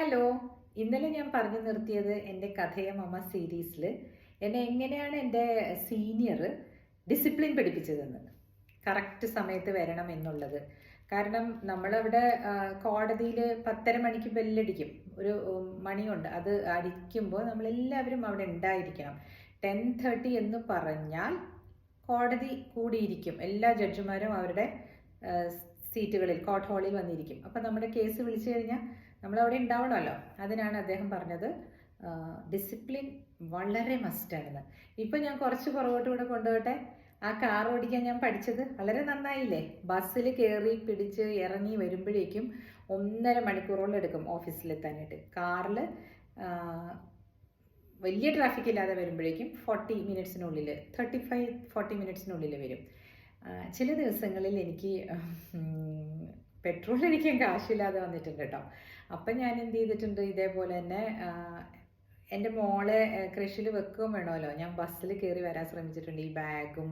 Hello ഇന്നലെ ഞാൻ പറഞ്ഞു നിർത്തിയത് എന്റെ കഥയ മമ്മ സീരീസിൽ എന്നെ എങ്ങനെയാണ് എന്റെ സീനിയർ ഡിസിപ്ലിൻ പഠിപ്പിച്ചതെന്ന്. കറക്റ്റ് സമയത്ത് വരണം എന്നുള്ളത്. കാരണം നമ്മളവിടെ കോടതിയിൽ പത്തര മണിക്ക് ബെല്ലടിക്കും. ഒരു മണിയുണ്ട്. അത് അടിക്കുമ്പോൾ നമ്മളെല്ലാവരും അവിടെ ഉണ്ടായിരിക്കണം. ടെൻ തേർട്ടി എന്ന് പറഞ്ഞാൽ കോടതി കൂടിയിരിക്കും. എല്ലാ ജഡ്ജിമാരും അവരുടെ സീറ്റുകളിൽ കോർട്ട് ഹാളിൽ വന്നിരിക്കും. അപ്പം നമ്മുടെ കേസ് വിളിച്ചു കഴിഞ്ഞാൽ നമ്മൾ അവിടെ ഉണ്ടാവണമല്ലോ. അതിനാണ് അദ്ദേഹം പറഞ്ഞത് ഡിസിപ്ലിൻ വളരെ മസ്റ്റാണെന്ന് ഇപ്പം ഞാൻ കുറച്ച് പുറകോട്ട് കൂടെ കൊണ്ടുപോട്ടെ? ആ കാർ ഓടിക്കാൻ ഞാൻ പഠിച്ചത് വളരെ നന്നായില്ലേ? ബസ്സിൽ കയറി പിടിച്ച് ഇറങ്ങി വരുമ്പോഴേക്കും ഒന്നര മണിക്കൂറോളം എടുക്കും ഓഫീസിലെത്താനായിട്ട് കാറിൽ വലിയ ട്രാഫിക് ഇല്ലാതെ വരുമ്പോഴേക്കും ഫോർട്ടി മിനിറ്റ്സിനുള്ളിൽ തേർട്ടി ഫൈവ് ഫോർട്ടി മിനിറ്റ്സിനുള്ളിൽ വരും. ചില ദിവസങ്ങളിൽ എനിക്ക് പെട്രോൾ അടിക്കാൻ കാശില്ലാതെ വന്നിട്ടുണ്ട് കേട്ടോ. അപ്പം ഞാൻ എന്ത് ചെയ്തിട്ടുണ്ട് ഇതേപോലെ തന്നെ എന്റെ മോളെ കൃഷിയിൽ വെക്കുകയും വേണമല്ലോ. ഞാൻ ബസ്സിൽ കയറി വരാൻ ശ്രമിച്ചിട്ടുണ്ട് ഈ ബാഗും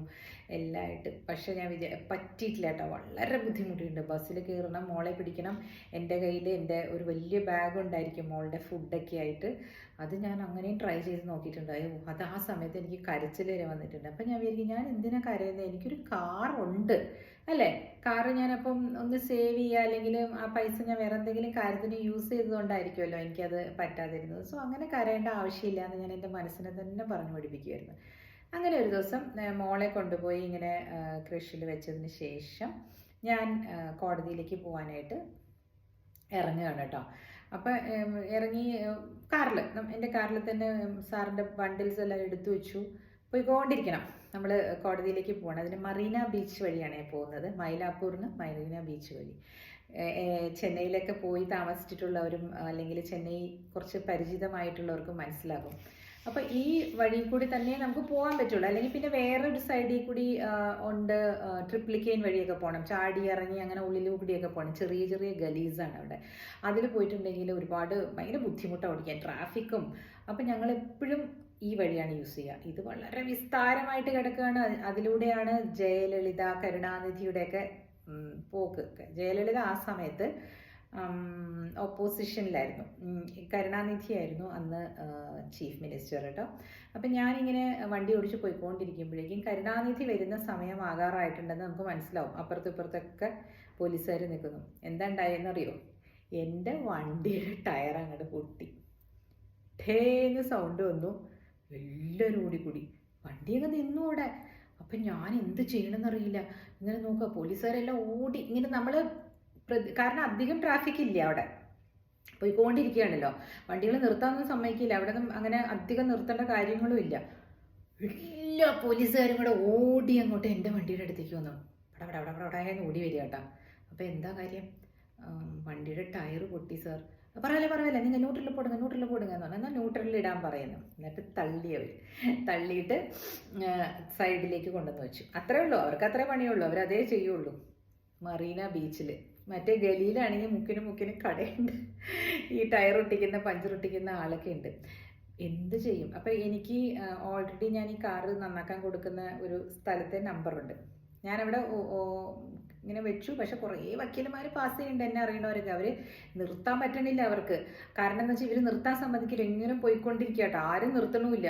എല്ലാം ആയിട്ട് പക്ഷേ ഞാൻ വിചാ പറ്റിയിട്ടില്ല കേട്ടോ. വളരെ ബുദ്ധിമുട്ടുണ്ട്. ബസ്സിൽ കയറണം മോളെ പിടിക്കണം. എന്റെ കയ്യിൽ എന്റെ ഒരു വലിയ ബാഗ് ഉണ്ടായിരിക്കും മോളുടെ ഫുഡൊക്കെ ആയിട്ട്. അത് ഞാൻ അങ്ങനെയും ട്രൈ ചെയ്ത് നോക്കിയിട്ടുണ്ട്. അയ്യോ അത് ആ സമയത്ത് എനിക്ക് കരച്ചിൽ വരെ വന്നിട്ടുണ്ട്. അപ്പം ഞാൻ വിചാരിക്കും ഞാൻ എന്തിനാ കരയുന്നത് എനിക്കൊരു കാറുണ്ട് അല്ലേ? കാറ് ഞാനപ്പം ഒന്ന് സേവ് ചെയ്യുക അല്ലെങ്കിൽ ആ പൈസ ഞാൻ വേറെ എന്തെങ്കിലും കാര്യത്തിന് യൂസ് ചെയ്തുകൊണ്ടായിരിക്കുമല്ലോ എനിക്കത് പറ്റാതിരുന്നത്. സോ അങ്ങനെ കരയേണ്ട ആവശ്യമില്ല എന്ന് ഞാൻ എന്റെ മനസ്സിനെ തന്നെ പറഞ്ഞു പഠിപ്പിക്കുമായിരുന്നു അങ്ങനെ ഒരു ദിവസം മോളെ കൊണ്ടുപോയി ഇങ്ങനെ കൃഷിയിൽ വെച്ചതിന് ശേഷം ഞാൻ കോടതിയിലേക്ക് പോകാനായിട്ട് ഇറങ്ങുകയാണ് കേട്ടോ. അപ്പം ഇറങ്ങി കാറിൽ എന്റെ കാറിൽ തന്നെ സാറിന്റെ ബണ്ടിൽസ് എല്ലാം എടുത്തു വെച്ചു. പോയിക്കൊണ്ടിരിക്കണം. നമ്മൾ കോടതിയിലേക്ക് പോകണം അതിന് മറീന ബീച്ച് വഴിയാണ് പോകുന്നത്. മൈലാപ്പൂരിന് മറീന ബീച്ച് വഴി. ചെന്നൈയിലൊക്കെ പോയി താമസിച്ചിട്ടുള്ളവരും അല്ലെങ്കിൽ ചെന്നൈ കുറച്ച് പരിചിതമായിട്ടുള്ളവർക്കും മനസ്സിലാകും. അപ്പോൾ ഈ വഴി കൂടി തന്നെ നമുക്ക് പോകാൻ പറ്റുള്ളൂ. അല്ലെങ്കിൽ പിന്നെ വേറൊരു സൈഡിൽ കൂടി ഉണ്ട് ട്രിപ്ലിക്കേൻ വഴിയൊക്കെ പോകണം ചാടി ഇറങ്ങി അങ്ങനെ ഉള്ളിൽ കൂടിയൊക്കെ പോകണം ചെറിയ ചെറിയ ഗലീസാണ് അവിടെ. അതിൽ പോയിട്ടുണ്ടെങ്കിൽ ഒരുപാട് ഭയങ്കര ബുദ്ധിമുട്ടാണ് ഓടിക്കാൻ. ട്രാഫിക്കും. അപ്പം ഞങ്ങൾ എപ്പോഴും ഈ വഴിയാണ് യൂസ് ചെയ്യുക. ഇത് വളരെ വിസ്താരമായിട്ട് കിടക്കുകയാണ്. അതിലൂടെയാണ് ജയലളിത കരുണാനിധിയുടെയൊക്കെ പോക്ക്. ജയലളിത ആ സമയത്ത് ഓപ്പോസിഷനിലായിരുന്നു കരുണാനിധിയായിരുന്നു അന്ന് ചീഫ് മിനിസ്റ്റർ കേട്ടോ അപ്പം ഞാനിങ്ങനെ വണ്ടി ഓടിച്ച് പോയിക്കൊണ്ടിരിക്കുമ്പോഴേക്കും കരുണാനിധി വരുന്ന സമയം ആകാറായിട്ടുണ്ടെന്ന് നമുക്ക് മനസ്സിലാവും. അപ്പുറത്തും ഇപ്പുറത്തൊക്കെ പോലീസുകാർ നിൽക്കുന്നു. എന്താ ഉണ്ടായെന്നറിയോ? എന്റെ വണ്ടിയുടെ ടയർ അങ്ങോട്ട് പൊട്ടി. ഠേന്ന് സൗണ്ട് വന്നു. എല്ലാവരും ഓടിക്കൂടി. വണ്ടിയൊക്കെ നിന്നു അവിടെ. അപ്പം ഞാൻ എന്ത് ചെയ്യണമെന്നറിയില്ല. ഇങ്ങനെ നോക്കുക. പോലീസുകാരെല്ലാം ഓടി ഇങ്ങനെ നമ്മൾ കാരണം അധികം ട്രാഫിക് ഇല്ല അവിടെ? പോയിക്കൊണ്ടിരിക്കുകയാണല്ലോ. വണ്ടികൾ നിർത്താനൊന്നും സമ്മതിക്കില്ല. അവിടെ അങ്ങനെ അധികം നിർത്തേണ്ട കാര്യങ്ങളും ഇല്ല. എല്ലാ പോലീസുകാരും കൂടെ ഓടി അങ്ങോട്ട് എന്റെ വണ്ടിയുടെ അടുത്തേക്ക് വന്നു. അവിടെ അവിടെ അവിടെ അവിടെ ഓടി വരിക കേട്ടോ. അപ്പോൾ എന്താ കാര്യം? വണ്ടിയുടെ ടയർ പൊട്ടി സാർ. പറയാലേ പറയാലേ നിങ്ങൾ ന്യൂട്രലിൽ പോടുങ്ങ ന്യൂട്രലിൽ പോടുങ്ങ എന്ന് പറഞ്ഞാൽ ന്യൂട്രലിൽ ഇടാൻ പറയുന്നു. എന്നിട്ട് തള്ളി തള്ളിയിട്ട് സൈഡിലേക്ക് കൊണ്ടുവന്ന് വെച്ചു. അത്രേ ഉള്ളൂ. അവർക്ക് അത്രേ പണിയുള്ളൂ. അവരതേ ചെയ്യുള്ളൂ. മറീന ബീച്ചിൽ മറ്റേ ഗലിയിലാണെങ്കിൽ മുക്കിനും മുക്കിനും കടയുണ്ട്. ഈ ടയർ ഒട്ടിക്കുന്ന പഞ്ചർ ഒട്ടിക്കുന്ന ആളൊക്കെ ഉണ്ട്. എന്ത് ചെയ്യും? അപ്പം എനിക്ക് ഓൾറെഡി ഞാൻ ഈ കാറ് നന്നാക്കാൻ കൊടുക്കുന്ന ഒരു സ്ഥലത്തെ നമ്പറുണ്ട് ഞാനവിടെ ഇങ്ങനെ വെച്ചു. പക്ഷെ കുറേ വക്കീലന്മാർ പാസ് ചെയ്യുന്നുണ്ട് എന്നെ അറിയണവരൊക്കെ. അവർ നിർത്താൻ പറ്റണില്ല അവർക്ക്. കാരണം എന്താ വെച്ചാൽ ഇവർ നിർത്താൻ സമ്മതിക്കില്ല. ഇങ്ങനെ പോയിക്കൊണ്ടിരിക്കുക കേട്ടോ ആരും നിർത്തണമില്ല.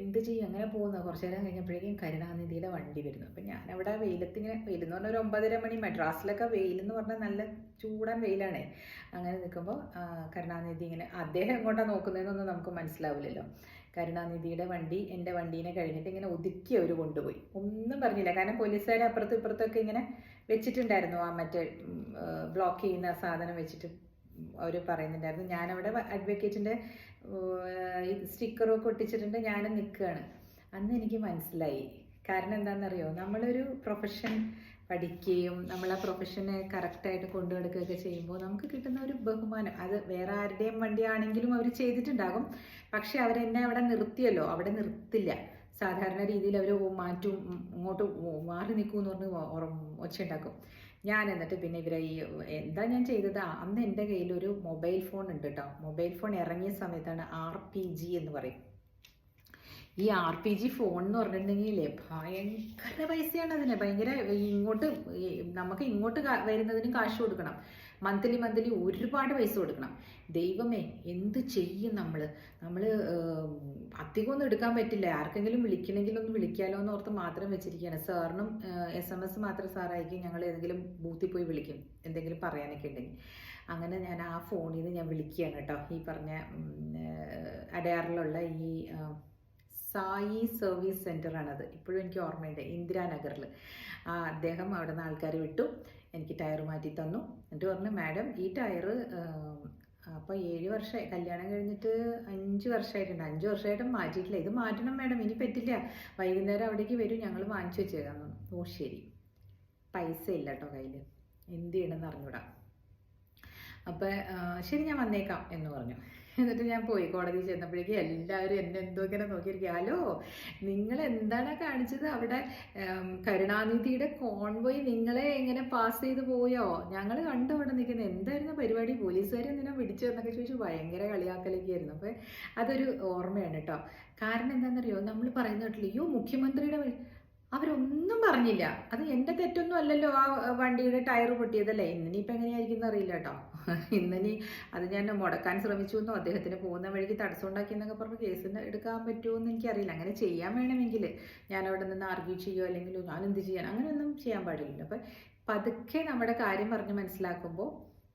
എന്ത് ചെയ്യും? അങ്ങനെ പോകുന്നു. കുറച്ച് നേരം കഴിഞ്ഞപ്പോഴേക്കും കരുണാനിധിയുടെ വണ്ടി വരുന്നു. അപ്പം ഞാൻ അവിടെ വെയിലത്തിങ്ങനെ വെയിലെന്ന് പറഞ്ഞാൽ ഒരു ഒമ്പതര മണി മദ്രാസിലൊക്കെ വെയിലെന്ന് പറഞ്ഞാൽ നല്ല ചൂടൻ വെയിലാണ്. അങ്ങനെ നിൽക്കുമ്പോൾ കരുണാനിധി ഇങ്ങനെ അദ്ദേഹം എങ്ങോട്ടാണ് നോക്കുന്നതെന്നൊന്നും നമുക്ക് മനസ്സിലാവില്ലല്ലോ. കരുണാനിധിയുടെ വണ്ടി എന്റെ വണ്ടീനെ കഴിഞ്ഞിട്ട് ഇങ്ങനെ ഒതുക്കി അവർ കൊണ്ടുപോയി. ഒന്നും പറഞ്ഞില്ല. കാരണം പോലീസുകാർ അപ്പുറത്തും ഇപ്പുറത്തൊക്കെ ഇങ്ങനെ വെച്ചിട്ടുണ്ടായിരുന്നു ആ മറ്റേ ബ്ലോക്ക് ചെയ്യുന്ന സാധനം വെച്ചിട്ട് അവർ പറയുന്നുണ്ടായിരുന്നു. ഞാനവിടെ അഡ്വക്കേറ്റിന്റെ സ്റ്റിക്കറൊക്കെ ഒട്ടിച്ചിട്ടുണ്ട് ഞാനും നിൽക്കുകയാണ് അന്ന് എനിക്ക് മനസ്സിലായി. കാരണം എന്താണെന്നറിയോ? നമ്മളൊരു പ്രൊഫഷൻ പഠിക്കുകയും നമ്മൾ ആ പ്രൊഫഷനെ കറക്റ്റായിട്ട് കൊണ്ടു നടക്കുകയൊക്കെ ചെയ്യുമ്പോൾ നമുക്ക് കിട്ടുന്ന ഒരു ബഹുമാനം. അത് വേറെ ആരുടെയും വണ്ടിയാണെങ്കിലും അവർ ചെയ്തിട്ടുണ്ടാകും. പക്ഷെ അവരെന്നെ അവിടെ നിർത്തിയല്ലോ. അവിടെ നിർത്തില്ല. സാധാരണ രീതിയിൽ അവർ മാറ്റും ഇങ്ങോട്ട് മാറി നിൽക്കുമെന്ന് പറഞ്ഞ് ഒച്ചയുണ്ടാക്കും. ഞാൻ എന്നിട്ട് പിന്നെ ഇവരെ ഈ എന്താ ഞാൻ ചെയ്തത്? അന്ന് എന്റെ കയ്യിൽ ഒരു മൊബൈൽ ഫോൺ ഉണ്ട് കേട്ടോ. മൊബൈൽ ഫോൺ ഇറങ്ങിയ സമയത്താണ് ആർ പി ജി എന്ന് പറയും. ഈ ആർ പി ജി ഫോൺ എന്ന് പറഞ്ഞിട്ടുണ്ടെങ്കിൽ ഭയങ്കര പൈസയാണ് അതിന്. ഭയങ്കര ഇങ്ങോട്ട് നമുക്ക് ഇങ്ങോട്ട് വരുന്നതിനും കാശ് കൊടുക്കണം. മന്ത്ലി മന്ത്ലി ഒരുപാട് പൈസ കൊടുക്കണം. ദൈവമേ എന്ത് ചെയ്യും നമ്മൾ നമ്മൾ അധികമൊന്നും എടുക്കാൻ പറ്റില്ല. ആർക്കെങ്കിലും വിളിക്കണമെങ്കിൽ ഒന്ന് വിളിക്കാലോ എന്ന് ഓർത്ത് മാത്രം വെച്ചിരിക്കുകയാണ്. സാറിനും എസ് എം എസ് മാത്രം സാറായിരിക്കും ഞങ്ങൾ ഏതെങ്കിലും ബൂത്തിൽ പോയി വിളിക്കും. എന്തെങ്കിലും പറയാനൊക്കെ ഉണ്ടെങ്കിൽ. അങ്ങനെ ഞാൻ ആ ഫോണിൽ നിന്ന് ഞാൻ വിളിക്കുകയാണ് കേട്ടോ. ഈ പറഞ്ഞ അടയാറിലുള്ള ഈ സായി സർവീസ് സെന്ററാണത് ഇപ്പോഴും എനിക്ക് ഓർമ്മയുണ്ട്. ഇന്ദിരാനഗറിൽ ആ അദ്ദേഹം അവിടെ നിന്ന് ആൾക്കാർ വിട്ടു. എനിക്ക് ടയർ മാറ്റി തന്നു. എന്നിട്ട് പറഞ്ഞു മാഡം ഈ ടയർ അപ്പോൾ ഏഴ് വർഷമായി കല്യാണം കഴിഞ്ഞിട്ട് അഞ്ച് വർഷമായിട്ടുണ്ട് അഞ്ച് വർഷമായിട്ടും മാറ്റിയിട്ടില്ല. ഇത് മാറ്റണം മാഡം. ഇനി പറ്റില്ല. വൈകുന്നേരം അവിടേക്ക് വരും. ഞങ്ങൾ വാങ്ങിച്ചു വെച്ചേക്കാം. ഓ ശരി. പൈസ ഇല്ല കേട്ടോ കയ്യിൽ എന്ത് ചെയ്യണമെന്ന് അറിഞ്ഞൂടാ. അപ്പം ശരി ഞാൻ വന്നേക്കാം എന്ന് പറഞ്ഞു. എന്നിട്ട് ഞാൻ പോയി കോടതി ചെന്നപ്പോഴേക്കും എല്ലാവരും എന്നെ എന്തോ ഇങ്ങനെ നോക്കിയിരിക്കുക ഹലോ നിങ്ങൾ എന്താണ് കാണിച്ചത്? അവിടെ കരുണാനിധിയുടെ കോൺവോയ് നിങ്ങളെ എങ്ങനെ പാസ് ചെയ്ത് പോയോ? ഞങ്ങൾ കണ്ടു അവിടെ നിൽക്കുന്നത് എന്തായിരുന്നു പരിപാടി? പോലീസുകാർ എന്തിനാ പിടിച്ചു എന്നൊക്കെ ചോദിച്ചു ഭയങ്കര കളിയാക്കലൊക്കെ ആയിരുന്നു അപ്പം അതൊരു ഓർമ്മയാണ് കേട്ടോ. കാരണം എന്താണെന്നറിയോ? നമ്മൾ പറയുന്ന കേട്ടില്ല അയ്യോ മുഖ്യമന്ത്രിയുടെ അവരൊന്നും പറഞ്ഞില്ല. അത് എന്റെ തെറ്റൊന്നും അല്ലല്ലോ ആ വണ്ടിയുടെ ടയർ പൊട്ടിയതല്ലേ? ഇന്നിനിപ്പോൾ എങ്ങനെയായിരിക്കും അറിയില്ല കേട്ടോ. ഇന്നിനി അത് ഞാൻ മുടക്കാൻ ശ്രമിച്ചു എന്നോ അദ്ദേഹത്തിന് പോകുന്ന വഴിക്ക് തടസ്സം ഉണ്ടാക്കി എന്നൊക്കെ പറഞ്ഞ് കേസ് എടുക്കാൻ പറ്റുമോ എന്ന് എനിക്കറിയില്ല. അങ്ങനെ ചെയ്യാൻ വേണമെങ്കിൽ ഞാൻ അവിടെ നിന്ന് ആർഗ്യൂ ചെയ്യുമോ അല്ലെങ്കിൽ ഞാൻ എന്ത് ചെയ്യാൻ? അങ്ങനെയൊന്നും ചെയ്യാൻ പാടില്ല അപ്പം പതുക്കെ നമ്മുടെ കാര്യം പറഞ്ഞ് മനസ്സിലാക്കുമ്പോൾ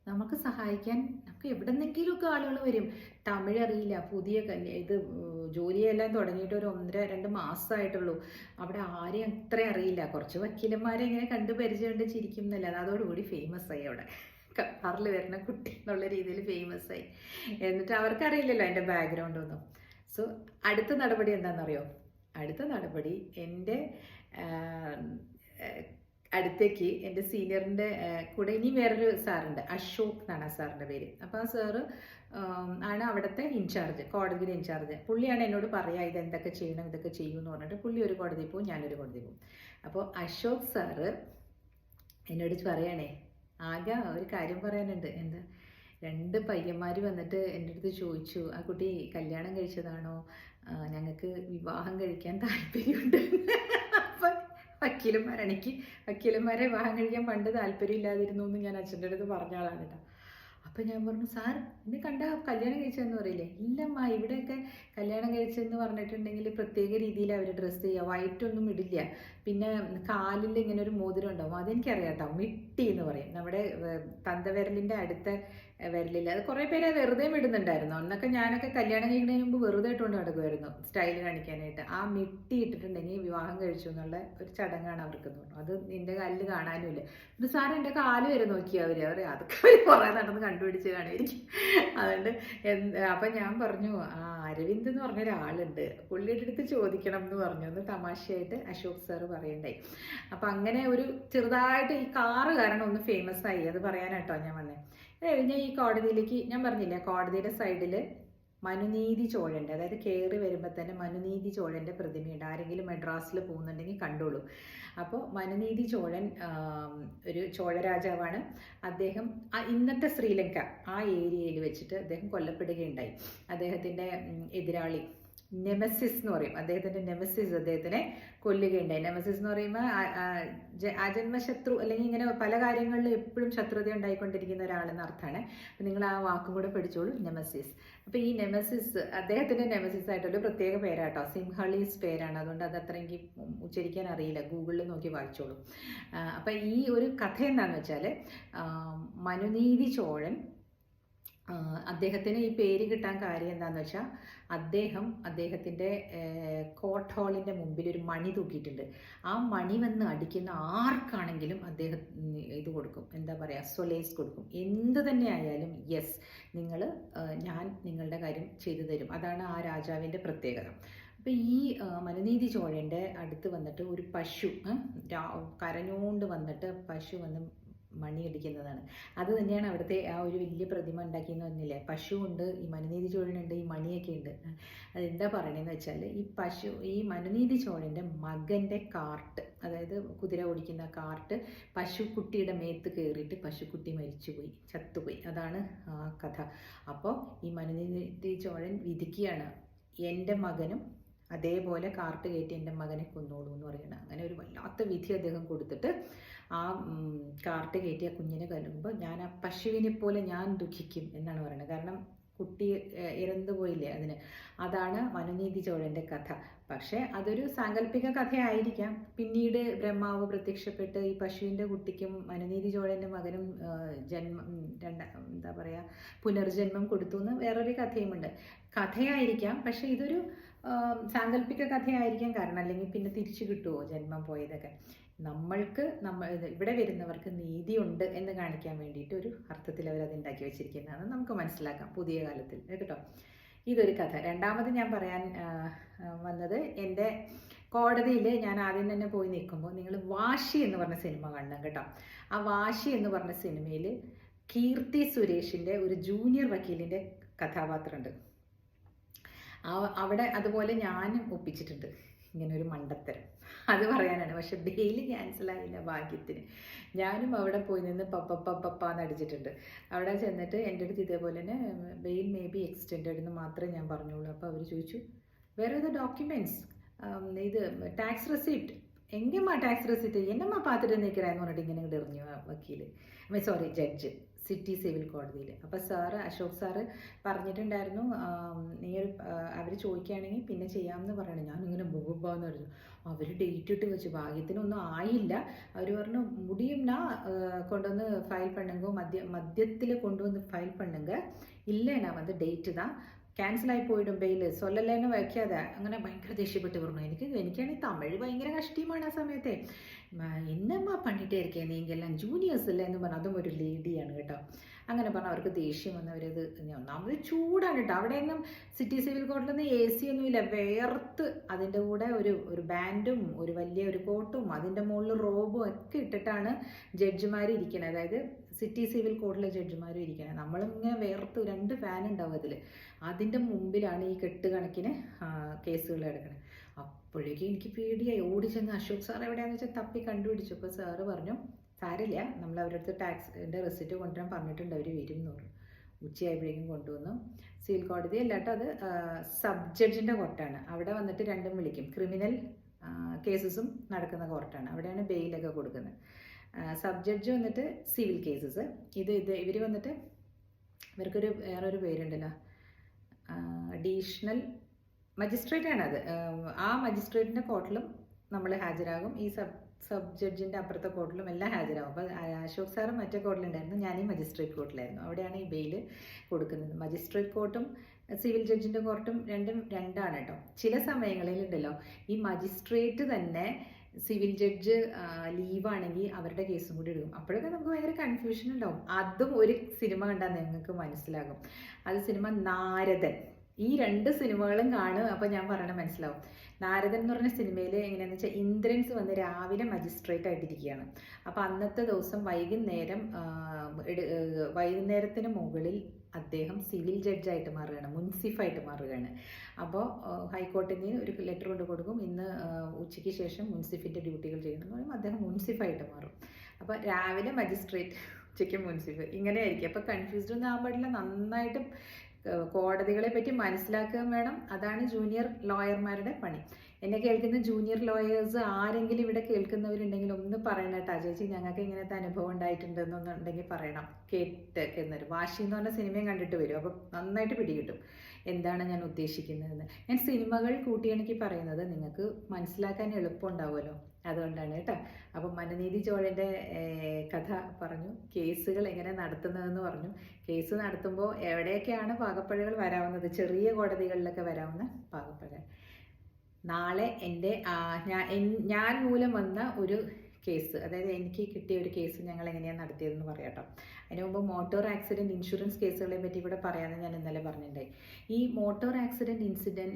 നമുക്ക് സഹായിക്കാൻ നമുക്ക് എവിടെന്നെങ്കിലുമൊക്കെ ആളുകൾ വരും. തമിഴ് അറിയില്ല പുതിയ ഇത് ജോലിയെല്ലാം തുടങ്ങിയിട്ട് ഒരു ഒന്നര രണ്ട് മാസമായിട്ടുള്ളൂ അവിടെ ആരെയും അത്ര അറിയില്ല. കുറച്ച് വക്കീലന്മാരെ ഇങ്ങനെ കണ്ട് പരിചയമുണ്ട് ചിരിക്കും എന്നല്ല അതോടുകൂടി ഫേമസ് ആയി അവിടെ കാറിൽ വരുന്ന കുട്ടി എന്നുള്ള രീതിയിൽ ഫേമസ് ആയി എന്നിട്ട് അവർക്കറിയില്ലല്ലോ എന്റെ ബാക്ക്ഗ്രൗണ്ട് ഒന്നും. സോ അടുത്ത നടപടി എന്താണെന്നറിയോ? അടുത്ത നടപടി എന്റെ അടുത്തേക്ക് എന്റെ സീനിയറിന്റെ കൂടെ ഇനി വേറൊരു സാറുണ്ട് അശോക് എന്നാണ് ആ സാറിന്റെ പേര്. അപ്പോൾ ആ സാറ് ആണ് അവിടുത്തെ ഇൻചാർജ് കോടതിയുടെ ഇൻചാർജ് പുള്ളിയാണ് എന്നോട് പറയുക ഇത് എന്തൊക്കെ ചെയ്യണം ഇതൊക്കെ ചെയ്യും എന്ന് പറഞ്ഞിട്ട് പുള്ളി ഒരു കോടതി പോകും ഞാനൊരു കോടതി പോകും. അപ്പോൾ അശോക് സാറ് എന്നോട് പറയണേ ആകെ ഒരു കാര്യം പറയാനുണ്ട് എന്താ രണ്ട് പയ്യന്മാർ വന്നിട്ട് എന്റെ അടുത്ത് ചോദിച്ചു ആ കുട്ടി കല്യാണം കഴിച്ചതാണോ? ഞങ്ങൾക്ക് വിവാഹം കഴിക്കാൻ താല്പര്യമുണ്ട്. വക്കീലന്മാർ എനിക്ക് വക്കീലന്മാരെ വിവാഹം കഴിക്കാൻ പണ്ട് താല്പര്യമില്ലാതിരുന്നു എന്ന് ഞാൻ അച്ഛന്റെ അടുത്ത് പറഞ്ഞ ആളാണ് കേട്ടോ. അപ്പം ഞാൻ പറഞ്ഞു സാർ എന്നെ കണ്ട കല്യാണം കഴിച്ചതെന്ന് പറയില്ലേ? ഇല്ലമ്മ ഇവിടെയൊക്കെ കല്യാണം കഴിച്ചതെന്ന് പറഞ്ഞിട്ടുണ്ടെങ്കിൽ പ്രത്യേക രീതിയിൽ അവർ ഡ്രസ്സ് ചെയ്യുക. വൈറ്റൊന്നും ഇടില്ല. പിന്നെ കാലിൽ ഇങ്ങനെ ഒരു മോതിരം ഉണ്ടാവും. അതെനിക്കറിയാം കേട്ടോ മിട്ടി എന്ന് പറയും. നമ്മുടെ തന്തവിരലിന്റെ അടുത്ത വിരലിൽ അത് കുറേ പേര് അത് വെറുതെ ഇടുന്നുണ്ടായിരുന്നു അന്നൊക്കെ ഞാനൊക്കെ കല്യാണം കഴിക്കുന്നതിന് മുമ്പ് വെറുതെ ഇട്ടുകൊണ്ട് നടക്കുമായിരുന്നു സ്റ്റൈൽ കാണിക്കാനായിട്ട് ആ മിട്ടി ഇട്ടിട്ടുണ്ടെങ്കിൽ വിവാഹം കഴിച്ചു എന്നുള്ള ഒരു ചടങ്ങാണ് അവർക്ക് തോന്നുന്നു അത് നിന്റെ കാലിൽ കാണാനുമില്ല ഇത് സാർ എന്റെ കാൽ വരെ നോക്കി അവർ അവർ അതൊക്കെ അവർ കുറേ നടന്ന് കണ്ടുപിടിച്ച് എനിക്ക്. അതുകൊണ്ട് എന്ത് അപ്പം ഞാൻ പറഞ്ഞു ആ അരവിന്ദ് എന്ന് പറഞ്ഞ ഒരാളുണ്ട്. പുള്ളിയുടെ അടുത്ത് ചോദിക്കണം എന്ന് പറഞ്ഞു. ഒന്ന് തമാശയായിട്ട് അശോക് സാറ് പറയണ്ടായി അപ്പം അങ്ങനെ ഒരു ചെറുതായിട്ട് ഈ കാറ് കാരണം ഒന്ന് ഫേമസ് ആയി. അത് പറയാനാട്ടോ ഞാൻ വന്നേ. ഞാൻ ഈ കോടതിയിലേക്ക് ഞാൻ പറഞ്ഞില്ലേ കോടതിയുടെ സൈഡിൽ മനുനീതി ചോഴന്റെ അതായത് കയറി വരുമ്പോൾ തന്നെ മനുനീതി ചോഴന്റെ പ്രതിമയുണ്ട്. ആരെങ്കിലും മെഡ്രാസിൽ പോകുന്നുണ്ടെങ്കിൽ കണ്ടോളൂ. അപ്പോൾ മനുനീതി ചോഴൻ ഒരു ചോഴ രാജാവാണ് അദ്ദേഹം ആ ഇന്നത്തെ ശ്രീലങ്ക ആ ഏരിയയിൽ വെച്ചിട്ട് അദ്ദേഹം കൊല്ലപ്പെടുകയുണ്ടായി. അദ്ദേഹത്തിന്റെ എതിരാളി നെമസിസ് എന്ന് പറയും. അദ്ദേഹത്തിന്റെ നെമസിസ് അദ്ദേഹത്തിനെ കൊല്ലുകയുണ്ടായി. നെമസിസ് എന്ന് പറയുമ്പോൾ ആ- ജന്മശത്രു അല്ലെങ്കിൽ ഇങ്ങനെ പല കാര്യങ്ങളിലും എപ്പോഴും ശത്രുത ഉണ്ടായിക്കൊണ്ടിരിക്കുന്ന ഒരാളെന്ന് അർത്ഥമാണ്. അപ്പം നിങ്ങൾ ആ വാക്കും കൂടെ പഠിച്ചോളൂ നെമസിസ് അപ്പോൾ ഈ നെമസിസ് അദ്ദേഹത്തിന്റെ നെമസിസ് ആയിട്ടൊരു പ്രത്യേക പേരാട്ടോ. സിംഹളീസ് പേരാണ്. അതുകൊണ്ട് അത് അത്ര എനിക്ക് ഉച്ചരിക്കാൻ അറിയില്ല. ഗൂഗിളിൽ നോക്കി വായിച്ചോളൂ. അപ്പം ഈ ഒരു കഥ എന്താണെന്ന് വെച്ചാൽ മനുനീതി ചോഴൻ അദ്ദേഹത്തിന് ഈ പേര് കിട്ടാൻ കാര്യം എന്താണെന്ന് വെച്ചാൽ അദ്ദേഹം അദ്ദേഹത്തിന്റെ കോർട്ട് ഹാളിന്റെ മുമ്പിൽ ഒരു മണി തൂക്കിയിട്ടുണ്ട്. ആ മണി വന്ന് അടിക്കുന്ന ആർക്കാണെങ്കിലും അദ്ദേഹം ഇത് കൊടുക്കും. എന്താ പറയുക സൊലേസ് കൊടുക്കും. എന്ത് തന്നെ ആയാലും യെസ് നിങ്ങൾ ഞാൻ നിങ്ങളുടെ കാര്യം ചെയ്തു തരും. അതാണ് ആ രാജാവിന്റെ പ്രത്യേകത. അപ്പം ഈ മനുനീതി ചോഴന്റെ അടുത്ത് വന്നിട്ട് ഒരു പശു കരഞ്ഞുകൊണ്ട് വന്നിട്ട് പശു വന്ന് മണിയടിക്കുന്നതാണ് അത് തന്നെയാണ് അവിടുത്തെ ആ ഒരു വലിയ പ്രതിമ ഉണ്ടാക്കിയെന്ന് പറഞ്ഞില്ലേ? പശു ഉണ്ട് ഈ മനുനീതി ചോഴനുണ്ട് ഈ മണിയൊക്കെ ഉണ്ട്. അതെന്താ പറയണതെന്ന് വെച്ചാൽ ഈ പശു ഈ മനുനീതി ചോഴന്റെ മകന്റെ കാർട്ട് അതായത് കുതിര ഓടിക്കുന്ന കാർട്ട് പശുക്കുട്ടിയുടെ മേത്ത് കയറിയിട്ട് പശുക്കുട്ടി മരിച്ചുപോയി ചത്തുപോയി. അതാണ് ആ കഥ. അപ്പോൾ ഈ മനുനീതി ചോഴൻ വിധിക്കുകയാണ്. എന്റെ മകനും അതേപോലെ കാർട്ട് കയറ്റി എന്റെ മകനെ കൊന്നോളൂ എന്ന് പറയുന്നത് അങ്ങനെ ഒരു വല്ലാത്ത വിധി അദ്ദേഹം കൊടുത്തിട്ട് ആ കാർട്ട് കയറ്റി ആ കുഞ്ഞിനെ കൊല്ലുമ്പോൾ ഞാൻ ആ പശുവിനെ പോലെ ഞാൻ ദുഃഖിക്കും എന്നാണ് പറയുന്നത്. കാരണം കുട്ടി ഇറന്നു പോയില്ലേ അതിന്. അതാണ് മനുനീതി ചോഴന്റെ കഥ. പക്ഷേ അതൊരു സാങ്കല്പിക കഥയായിരിക്കാം. പിന്നീട് ബ്രഹ്മാവ് പ്രത്യക്ഷപ്പെട്ട് ഈ പശുവിന്റെ കുട്ടിക്കും മനുനീതി ചോഴന്റെ മകനും ജന്മം രണ്ട എന്താ പറയുക പുനർജന്മം കൊടുത്തു എന്ന് വേറൊരു കഥയുമുണ്ട്. കഥയായിരിക്കാം. പക്ഷേ ഇതൊരു സാങ്കല്പിക കഥയായിരിക്കാം കാരണം അല്ലെങ്കിൽ പിന്നെ തിരിച്ചു കിട്ടുമോ ജന്മം പോയതൊക്കെ. നമ്മൾക്ക് നമ്മൾ ഇവിടെ വരുന്നവർക്ക് നീതിയുണ്ട് എന്ന് കാണിക്കാൻ വേണ്ടിയിട്ട് ഒരു അർത്ഥത്തിൽ അവർ അത് ഉണ്ടാക്കി വെച്ചിരിക്കുന്നതാണ് നമുക്ക് മനസ്സിലാക്കാം പുതിയ കാലത്തിൽ. കേട്ടോ? ഇതൊരു കഥ. രണ്ടാമത് ഞാൻ പറയാൻ വന്നത് എന്റെ കോടതിയിൽ ഞാൻ ആദ്യം തന്നെ പോയി നിൽക്കുമ്പോൾ നിങ്ങൾ വാശി എന്ന് പറഞ്ഞ സിനിമ കാണണം കേട്ടോ. ആ വാശി എന്ന് പറഞ്ഞ സിനിമയിൽ കീർത്തി സുരേഷിന്റെ ഒരു ജൂനിയർ വക്കീലിന്റെ കഥാപാത്രമുണ്ട്. അവിടെ അതുപോലെ ഞാനും ഒപ്പിച്ചിട്ടുണ്ട്. ഇങ്ങനെ ഒരു മണ്ടത്തരം. അത് പറയാനാണ്. പക്ഷെ ഡെയിലി ക്യാൻസൽ ആയില്ല ഭാഗ്യത്തിന്. ഞാനും അവിടെ പോയി നിന്ന് പപ്പ പപ്പ എന്ന് അടിച്ചിട്ടുണ്ട് അവിടെ ചെന്നിട്ട് എന്റെ അടുത്ത് ഇതേപോലെ തന്നെ ബെയിൽ മേ ബി എക്സ്റ്റെൻഡ് എന്ന് മാത്രമേ ഞാൻ പറഞ്ഞുള്ളൂ. അപ്പോൾ അവർ ചോദിച്ചു വേറെ ഏത് ഡോക്യുമെന്റ്സ് ഇത് ടാക്സ് റെസിപ്റ്റ് എങ്കമ്മ ടാക്സ് റെസിപ്റ്റ് എന്നമ്മ പാത്തിട്ട് നിൽക്കണമെന്ന് പറഞ്ഞിട്ട് ഇങ്ങനെ ഇങ്ങോട്ട് എറിഞ്ഞു വക്കീൽ സോറി ജഡ്ജ് സിറ്റി സിവിൽ കോടതിയിൽ അപ്പോൾ സാറ് അശോക് സാറ് പറഞ്ഞിട്ടുണ്ടായിരുന്നു നീ അവർ ചോദിക്കുകയാണെങ്കിൽ പിന്നെ ചെയ്യാമെന്ന് പറയണം. ഞാനിങ്ങനെ മുഖുബാന്ന് പറഞ്ഞു. അവർ ഡേറ്റ് ഇട്ട് വെച്ചു. ഭാഗ്യത്തിനൊന്നും ആയില്ല. അവർ പറഞ്ഞു മുടിയുംനാ കൊണ്ടുവന്ന് ഫയൽ പണ്ണുങ്കോ മദ്യ മദ്യത്തിൽ കൊണ്ടുവന്ന് ഫയൽ പണ്ണുങ്ക. ഇല്ലേനാ വന്ന് ഡേറ്റ് தான் ക്യാൻസൽ ആയി പോയിടും ബെയിൽ സൊല്ലല്ലേന്ന് വയ്ക്കാതെ. അങ്ങനെ ഭയങ്കര ദേഷ്യപ്പെട്ട് പറഞ്ഞു. എനിക്ക് എനിക്കാണെങ്കിൽ തമിഴ് ഭയങ്കര കഷ്ടിയുമാണ് ആ സമയത്തെ. എന്നമ്മ പണിട്ടേ ഇരിക്കേ നീങ്കെല്ലാം ജൂനിയേഴ്സ് അല്ലേ എന്ന് പറഞ്ഞു അതും ഒരു ലേഡിയാണ് കേട്ടോ. അങ്ങനെ പറഞ്ഞു അവർക്ക് ദേഷ്യം വന്നവരത് ഒന്നാമത് ചൂടാണ് കേട്ടോ. അവിടെയൊന്നും സിറ്റി സിവിൽ കോർട്ടിലൊന്നും എ സി ഒന്നുമില്ല വേർത്ത് അതിന്റെ കൂടെ ഒരു ഒരു ബാൻഡും ഒരു വലിയ ഒരു കോട്ടും അതിന്റെ മുകളിൽ റോബും ഒക്കെ ഇട്ടിട്ടാണ് ജഡ്ജിമാർ ഇരിക്കുന്നത് അതായത് സിറ്റി സിവിൽ കോർട്ടിലെ ജഡ്ജിമാരും ഇരിക്കുന്നത് നമ്മളും ഇങ്ങനെ വേർത്ത് രണ്ട് ഫാൻ ഉണ്ടാവും അതിൽ അതിന്റെ മുമ്പിലാണ് ഈ കെട്ടുകണക്കിന് കേസുകൾ കിടക്കുന്നത് അപ്പോഴേക്കും എനിക്ക് പേടിയായി. ഓടി ചെന്ന് അശോക് സാർ എവിടെയാണെന്ന് വെച്ചാൽ തപ്പി കണ്ടുപിടിച്ചു. അപ്പോൾ സാറ് പറഞ്ഞു സാരില്ല നമ്മൾ അവരുടെ അടുത്ത് ടാക്സിന്റെ റെസിറ്റ് കൊണ്ടുവരാൻ പറഞ്ഞിട്ടുണ്ട്. അവർ വരും എന്ന് പറഞ്ഞു. ഉച്ചയായപ്പോഴേക്കും കൊണ്ടുവന്നു. സിവിൽ കോടതി അല്ലാട്ടോ അത് സബ് ജഡ്ജിന്റെ കോർട്ടാണ് അവിടെ വന്നിട്ട് രണ്ടും വിളിക്കും. ക്രിമിനൽ കേസസും നടക്കുന്ന കോർട്ടാണ് അവിടെയാണ് ബെയിലൊക്കെ കൊടുക്കുന്നത്. സബ് ജഡ്ജ് വന്നിട്ട് സിവിൽ കേസസ് ഇത് ഇത് ഇവർ വന്നിട്ട് ഇവർക്കൊരു വേറൊരു പേരുണ്ടല്ലോ. അഡീഷണൽ മജിസ്ട്രേറ്റ് ആണ് അത്. ആ മജിസ്ട്രേറ്റിന്റെ കോർട്ടിലും നമ്മൾ ഹാജരാകും. ഈ സബ് സബ് ജഡ്ജിന്റെ അപ്പുറത്തെ കോർട്ടിലും എല്ലാം ഹാജരാകും. അപ്പോൾ അശോക് സാറ് മറ്റേ കോർട്ടിലുണ്ടായിരുന്നു ഞാൻ ഈ മജിസ്ട്രേറ്റ് കോർട്ടിലായിരുന്നു അവിടെയാണ് ഈ ബെയിൽ കൊടുക്കുന്നത്. മജിസ്ട്രേറ്റ് കോർട്ടും സിവിൽ ജഡ്ജിന്റെ കോർട്ടും രണ്ടും രണ്ടാണ് കേട്ടോ. ചില സമയങ്ങളിൽ ഉണ്ടല്ലോ ഈ മജിസ്ട്രേറ്റ് തന്നെ സിവിൽ ജഡ്ജ് ലീവാണെങ്കിൽ അവരുടെ കേസും കൂടി എടുക്കും. അപ്പോഴൊക്കെ നമുക്ക് ഭയങ്കര കൺഫ്യൂഷൻ ഉണ്ടാവും. അതും ഒരു സിനിമ കണ്ടാൽ നിങ്ങൾക്ക് മനസ്സിലാകും. അത് സിനിമ നാരദൻ. ഈ രണ്ട് സിനിമകളും കാണും അപ്പോൾ ഞാൻ പറയണ മനസ്സിലാവും. നാരദൻ എന്ന് പറഞ്ഞ സിനിമയിൽ എങ്ങനെയാണെന്ന് വെച്ചാൽ ഇന്ദ്രൻസ് വന്ന് രാവിലെ മജിസ്ട്രേറ്റ് ആയിട്ടിരിക്കുകയാണ്. അപ്പോൾ അന്നത്തെ ദിവസം വൈകുന്നേരം വൈകുന്നേരത്തിന് മുകളിൽ അദ്ദേഹം സിവിൽ ജഡ്ജായിട്ട് മാറുകയാണ് മുൻസിഫായിട്ട് മാറുകയാണ്. അപ്പോൾ ഹൈക്കോടതിയിൽ നിന്ന് ഒരു ലെറ്റർ കൊണ്ട് കൊടുക്കും ഇന്ന് ഉച്ചയ്ക്ക് ശേഷം മുൻസിഫിന്റെ ഡ്യൂട്ടികൾ ചെയ്യണം എന്ന് പറയുമ്പോൾ അദ്ദേഹം മുൻസിഫായിട്ട് മാറും. അപ്പോൾ രാവിലെ മജിസ്ട്രേറ്റ് ഉച്ചയ്ക്ക് മുൻസിഫ് ഇങ്ങനെ ആയിരിക്കും അപ്പോൾ കൺഫ്യൂസ്ഡ് ഒന്നും ആകാൻ പാടില്ല നന്നായിട്ട് കോടതികളെ പറ്റി മനസ്സിലാക്കുകയും വേണം. അതാണ് ജൂനിയർ ലോയർമാരുടെ പണി. എന്നെ കേൾക്കുന്ന ജൂനിയർ ലോയേഴ്സ് ആരെങ്കിലും ഇവിടെ കേൾക്കുന്നവരുണ്ടെങ്കിൽ ഒന്ന് പറയണം കേട്ടോ. ചേച്ചി ഞങ്ങൾക്ക് ഇങ്ങനത്തെ അനുഭവം ഉണ്ടായിട്ടുണ്ടെന്നുണ്ടെങ്കിൽ പറയണം. കേട്ടേക്കുന്നൊരു വാശി എന്ന് പറഞ്ഞ സിനിമയും കണ്ടിട്ട് വരും. അപ്പം നന്നായിട്ട് പിടികിട്ടും. എന്താണ് ഞാൻ ഉദ്ദേശിക്കുന്നതെന്ന്. ഞാൻ സിനിമകൾ കൂട്ടിയിണക്കി പറയുന്നത് നിങ്ങൾക്ക് മനസ്സിലാക്കാൻ എളുപ്പമുണ്ടാവുമല്ലോ. അതുകൊണ്ടാണ് കേട്ടോ. അപ്പം മനനീതി ചോഴന്റെ കഥ പറഞ്ഞു. കേസുകൾ എങ്ങനെ നടത്തുന്നതെന്ന് പറഞ്ഞു. കേസ് നടത്തുമ്പോൾ എവിടെയൊക്കെയാണ് പാകപ്പഴകൾ വരാവുന്നത്? ചെറിയ കോടതികളിലൊക്കെ വരാവുന്ന പാകപ്പഴ നാളെ എന്റെ ഞാൻ മൂലം വന്ന ഒരു കേസ് അതായത് എനിക്ക് കിട്ടിയ ഒരു കേസ് ഞങ്ങൾ എങ്ങനെയാണ് നടത്തിയതെന്ന് പറയാം കേട്ടോ. അതിന് മുമ്പ് മോട്ടോർ ആക്സിഡന്റ് ഇൻഷുറൻസ് കേസുകളെ പറ്റി ഇവിടെ പറയാമെന്ന് ഞാൻ ഇന്നലെ പറഞ്ഞിട്ടുണ്ടായി. ഈ മോട്ടോർ ആക്സിഡന്റ് ഇൻസിഡന്റ്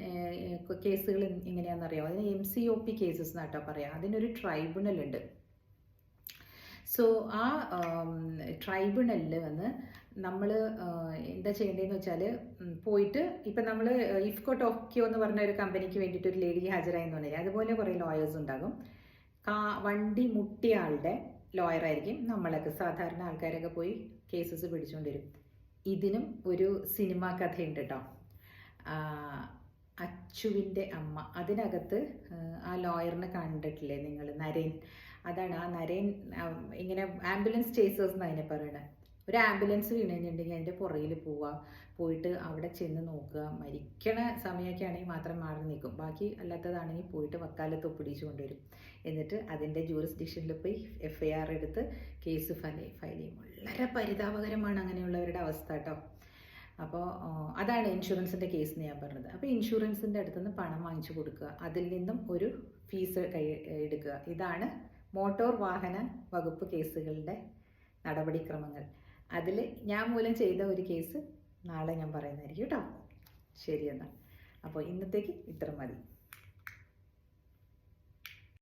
കേസുകൾ എങ്ങനെയാണെന്ന് അറിയാമോ? അതിന് M C O P cases എന്നാട്ടോ പറയാം. അതിനൊരു ട്രൈബ്യൂണൽ ഉണ്ട്. സോ ആ ട്രൈബ്യൂണലിൽ വന്ന് നമ്മൾ എന്താ ചെയ്യേണ്ടതെന്ന് വെച്ചാൽ പോയിട്ട് ഇപ്പം നമ്മൾ ഇഫ്കോ ടോക്കിയോ എന്ന് പറഞ്ഞ ഒരു കമ്പനിക്ക് വേണ്ടിയിട്ട് ഒരു ലേഡി ഹാജരായി എന്ന് പറഞ്ഞാൽ അതുപോലെ കുറേ ലോയേഴ്സ് ഉണ്ടാകും. കാ വണ്ടി മുട്ടിയ ആളുടെ ലോയറായിരിക്കും നമ്മളൊക്കെ സാധാരണ ആൾക്കാരൊക്കെ പോയി കേസസ് പിടിച്ചുകൊണ്ടിരും ഇതിനും ഒരു സിനിമാ കഥയുണ്ട് കേട്ടോ അച്ചുവിന്റെ അമ്മ. അതിനകത്ത് ആ, ലോയറിനെ കണ്ടിട്ടില്ലേ നിങ്ങൾ നരേൻ? അതാണ് ആ നരേൻ ഇങ്ങനെ ആംബുലൻസ് ചേസേഴ്സ് എന്ന് അതിനെ പറയണത് ഒരു ആംബുലൻസ് വീണ് അതിന്റെ പുറകിൽ പോവുക പോയിട്ട് അവിടെ ചെന്ന് നോക്കുക. മരിക്കണ സമയമൊക്കെ ആണെങ്കിൽ മാത്രം മാറി നിൽക്കും. ബാക്കി അല്ലാത്തതാണെങ്കിൽ പോയിട്ട് വക്കാലത്ത് ഒപ്പിടിച്ച് കൊണ്ടുവരും. എന്നിട്ട് അതിന്റെ ജൂറിസ്ഡിക്ഷനിൽ പോയി എഫ് ഐ ആർ എടുത്ത് കേസ് ഫയൽ ഫയൽ ചെയ്യും. വളരെ പരിതാപകരമാണ് അങ്ങനെയുള്ളവരുടെ അവസ്ഥ കേട്ടോ. അപ്പോൾ അതാണ് ഇൻഷുറൻസിന്റെ കേസ് എന്ന് ഞാൻ പറഞ്ഞത്. അപ്പോൾ ഇൻഷുറൻസിന്റെ അടുത്തുനിന്ന് പണം വാങ്ങിച്ചു കൊടുക്കുക. അതിൽ നിന്നും ഒരു ഫീസ് കൈ എടുക്കുക. ഇതാണ് മോട്ടോർ വാഹന വകുപ്പ് കേസുകളുടെ നടപടിക്രമങ്ങൾ. അതിൽ ഞാൻ മൂലം ചെയ്ത ഒരു കേസ് നാളെ ഞാൻ പറയുന്നതായിരിക്കും കേട്ടോ. ശരി എന്നാൽ. അപ്പോൾ ഇന്നത്തേക്ക് ഇത്ര മതി.